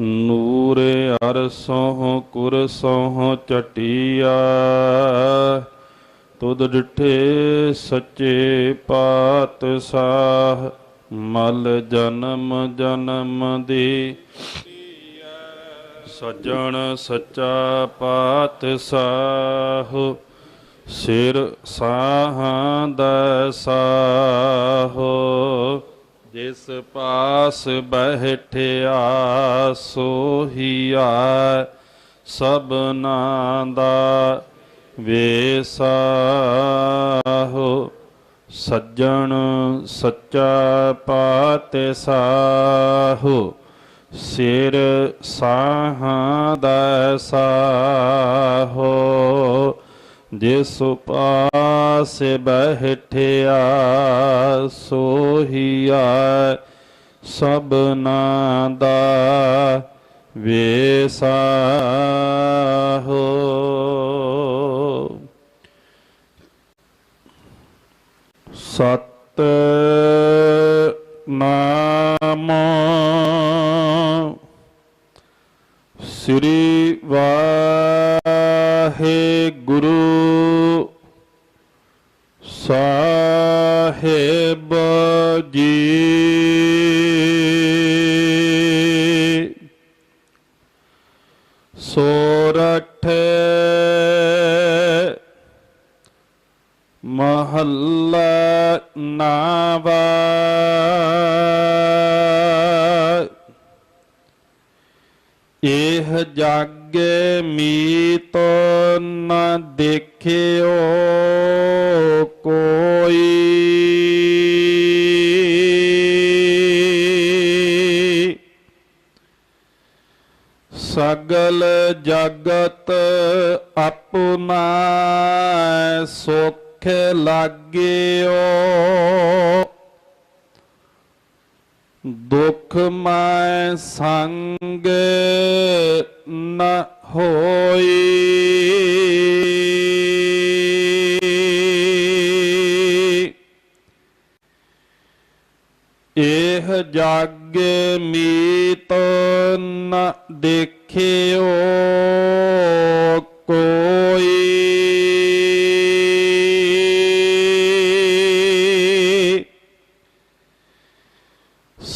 ਨੂਰ ਅਰਸੋਂ ਕੁਰਸੋਂ ਚਟਿਆ ਤੁਧ ਡਿਠੇ ਸੱਚੇ ਪਾਤਸ਼ਾਹ, ਮਲ ਜਨਮ ਜਨਮ ਦੀ। ਸੱਜਣ ਸੱਚਾ ਪਾਤਸ਼ਾਹ, ਸਿਰ ਸਾਹਾਂ ਦਾ ਸਾਹੋ। ਜਿਸ ਪਾਸ ਬਹਿਠਿਆ ਸੋਹੀਆ ਸਭਨਾ ਦਾ ਵੇਸਾਹੋ ਸੱਜਣ ਸੱਚਾ ਪਾਤਸ਼ਾਹੋ। ਸਿਰ ਸਾਹਾਂ ਦਾ ਸਾਹੋ ਜਿਸ ਪਾਸ ਬਹਿਠਿਆ ਸੋਹੀਆ ਸਭਨਾ ਦਾ ਵੇਸਾਹੋ ਸਤ ਨਾਮ ਸ੍ਰੀ ਵਾਹਿਗੁਰੂ ਮਹੱਲਾ ਨਾਵਾ ਇਹ ਜਾਗੇ ਮੀਤ ਨ ਦੇਖਿਓ ਕੋਈ। ਸਗਲ ਜਗਤ ਆਪਣਾ ਸੁਖ ਲਾਗਿਓ। ਦੁਖ ਮੈਂ ਸੰਗ ਨ ਹੋਈ। ਇਹ ਜਾਗੇ ਮੀਤ ਨ ਦੇਖਿਓ।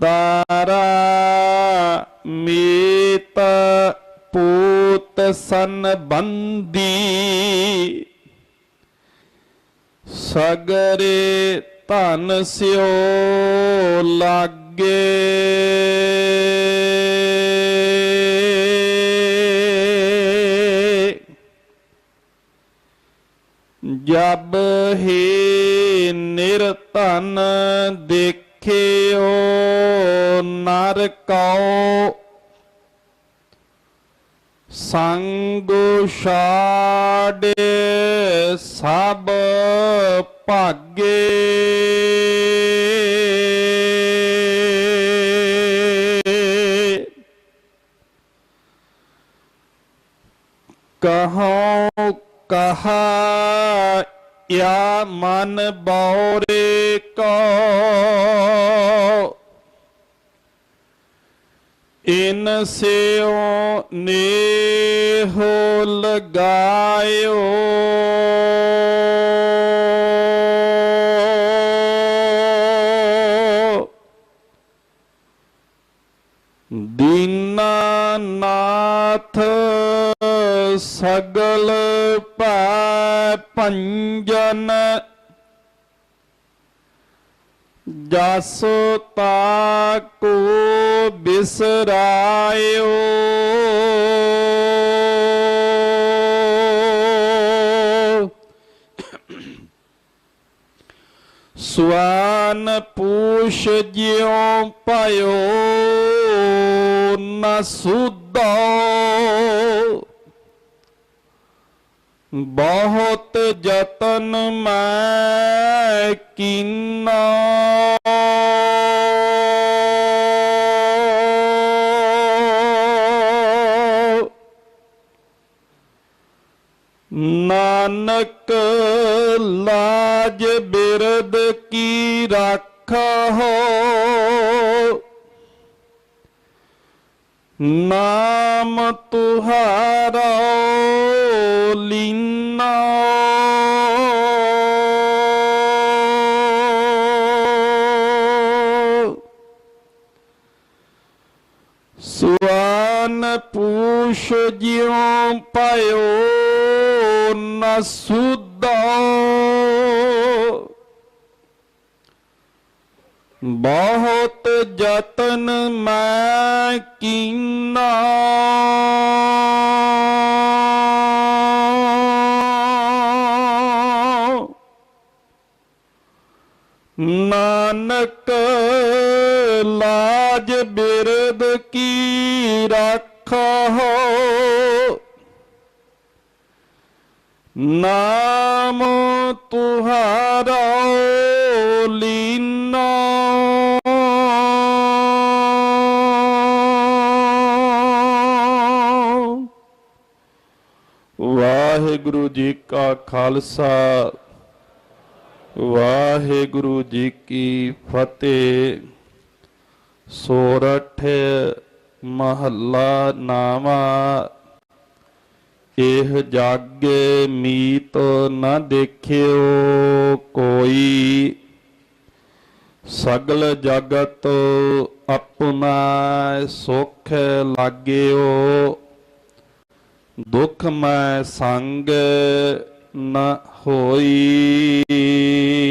ਦਾਰਾ ਮੀਤ ਪੂਤ ਸੰਬੰਦੀ ਸਗਰੇ ਧਨ ਸਿਓ ਲਾਗੇ। ਜਬ ਹੀ ਨਿਰਧਨ ਦੇਖਿਓ ਨਰ ਕਉ ਸੰਗ ਛਾੜੇ ਸਭ ਭਾਗੇ। ਕਹਉ ਕਹਾ ਯਾ ਮਨ ਬੌਰੇ ਕੋ। ਇਨ ਸਿਓ ਨੇਹੋ ਲਗਾਇਓ। ਸਗਲ ਭੈ ਭੰਜਨ ਜਸ ਤਾਕੋ ਬਿਸਰਾਇਓ। ਸਵਾਨ ਪੂਛ ਜਿਉ ਭਇਓ ਨ ਸੁਧੋ। ਬਹੁਤ ਯਤਨ ਮੈਂ ਕੀਨਾ। ਨਾਨਕ ਲਾਜ ਬਿਰਦ ਕੀ ਰਾਖੋ। ਨਾਮ ਤੁਹਾਰਾ ਲੀਨਾ। ਸੁਆਨ ਪੂਛ ਜਿਉ ਪਾਇਓ ਨ ਸੁਧੋ ਬਹੁਤ ਯਤਨ ਮੈਂ ਕੀਨਾ। ਨਾਨਕ ਲਾਜ ਬਿਰਦ ਕੀ ਰਾਖੋ ਨਾਮ ਤੁਹਾਰਾ ਲੀਨਾ ਵਾਹਿਗੁਰੂ ਜੀ ਕਾ ਖਾਲਸਾ, ਵਾਹਿਗੁਰੂ ਜੀ ਕੀ ਫਤਿਹ। ਸੋਰਠ ਮਹੱਲਾ ਨਾਵਾ ਇਹ ਜਾਗੇ ਮੀਤ ਨਾ ਦੇਖਿਓ ਕੋਈ। ਸਗਲ ਜਗਤ ਆਪਣਾ ਸੁਖ ਲਾਗਿਓ। ਦੁਖ ਮੈਂ ਸੰਗ ਨ ਹੋਈ।